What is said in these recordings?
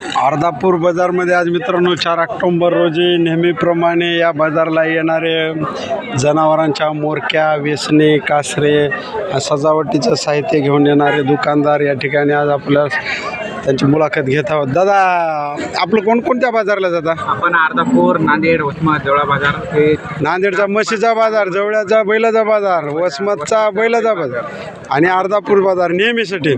अर्धापूर बाजारमध्ये आज मित्रांनो चार ऑक्टोंबर रोजी नेहमीप्रमाणे या बाजारला येणारे जनावरांच्या मोरक्या वेसणे कासरे सजावटीचं साहित्य घेऊन येणारे दुकानदार या ठिकाणी आज आपल्या त्यांची मुलाखत घेत आहोत. दादा आपलं कोणकोणत्या बाजारला जाता? आपण अर्धापूर नांदेड वसमत जवळा बाजार. हे नांदेडचा म्हशीचा बाजार जवळचा बैलाचा बाजार वसमतचा बैलाचा बाजार आणि अर्धापूर बाजार नेहमीसाठी.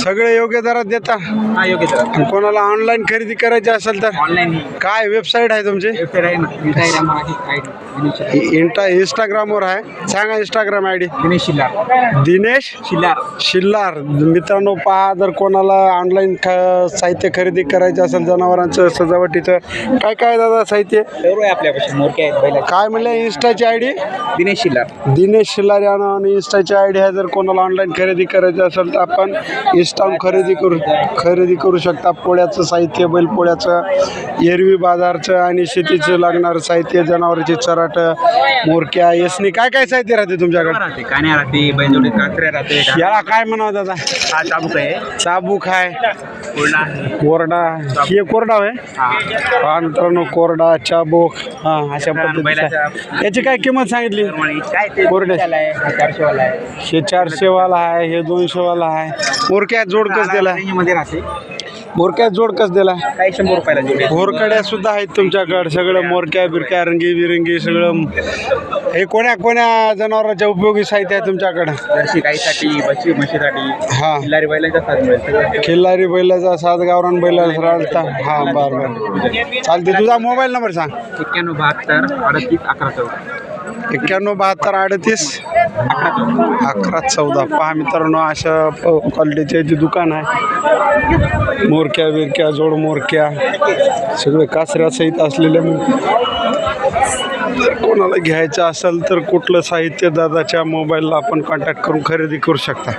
सगळे योग्य दरात देता? हा योग्य आणि कोणाला ऑनलाईन खरेदी करायची असेल तर? ऑनलाईन काय वेबसाईट आहे तुमची? वेबसाईट आहे ना. इंस्टाग्राम मराठी आहे इंटा इंस्टाग्रामवर आहे. सांगा Instagram I D Dinesh Shillar Dinesh Shillar Shillar मित्रांनो पहा जर कोणाला ऑनलाईन ख साहित्य खरेदी करायचं असेल जनावरांचं सजावटीचं काय काय दादा साहित्य? आहे आपल्यापाशी आहेत काय म्हणलं इंस्टाची आय डी दिनेश शिल्लार दिनेश शिल्लार या नावाने इंस्टाची आय डी आहे जर कोणाला ऑनलाईन खरेदी करायची असेल तर आपण इंस्टाहून खरेदी करू खरेदी करू शकता. पोळ्याचं साहित्य बैलपोळ्याचं एरवी बाजारचं आणि शेतीचं लागणारं साहित्य जनावरांची चराट मोरक्या यसनी काय काय साहित्य राहते तुमच्याकडे? राहते कान्या राहते बैलजोडी कात्र्या राहते. याला काय म्हणावं दादा? हा चाबूक आहे. चाबूक आहे. कोरडा हे कोरडा आहे. हा हा. मित्रांनो कोरडा चाबूक. हा अशा पद्धतीचा. याची काय किंमत सांगितली? काय ते कोरडे. त्याला आहे हा चारशेवाला आहे. हे चारशेवाला आहे हे मोरक्यात जोड कस दिला? मध्ये राहते. मोरक्यात जोड कस दिला? काही शंभर रुपयाला जोडी घोरकड्या सुद्धा आहेत तुमच्याकडे. सगळं मोरक्या बिरक्या रंगी बिरंगी सगळं हे कोण्या कोण्या जनावरांच्या उपयोगी साहित्य आहे तुमच्याकडं? जर्सी गाईसाठी बशी म्हशीसाठी हा. किल्लारी बैलांचा साथ मिळेल सगळं. खिल्लारी बैलाचा सात गावरान बैलाचा राळता हा बरं बरं. चालते. तुझा मोबाईल नंबर सांग. एक्क्याण्णव बहात्तर अडतीस अकरा चौदा. एक्क्याण्णव बहात्तर अडतीस अकरा चौदा. पहा मित्रांनो अशा प- क्वालिटीचे जे दुकान आहे. मोरक्या बिरक्या जोड मोरक्या सगळे कासऱ्या सहित असलेल्या जर कोणाला घ्यायचं असेल तर कुठलं साहित्य दादाच्या मोबाईलला आपण कॉन्टॅक्ट करून खरेदी करू शकता.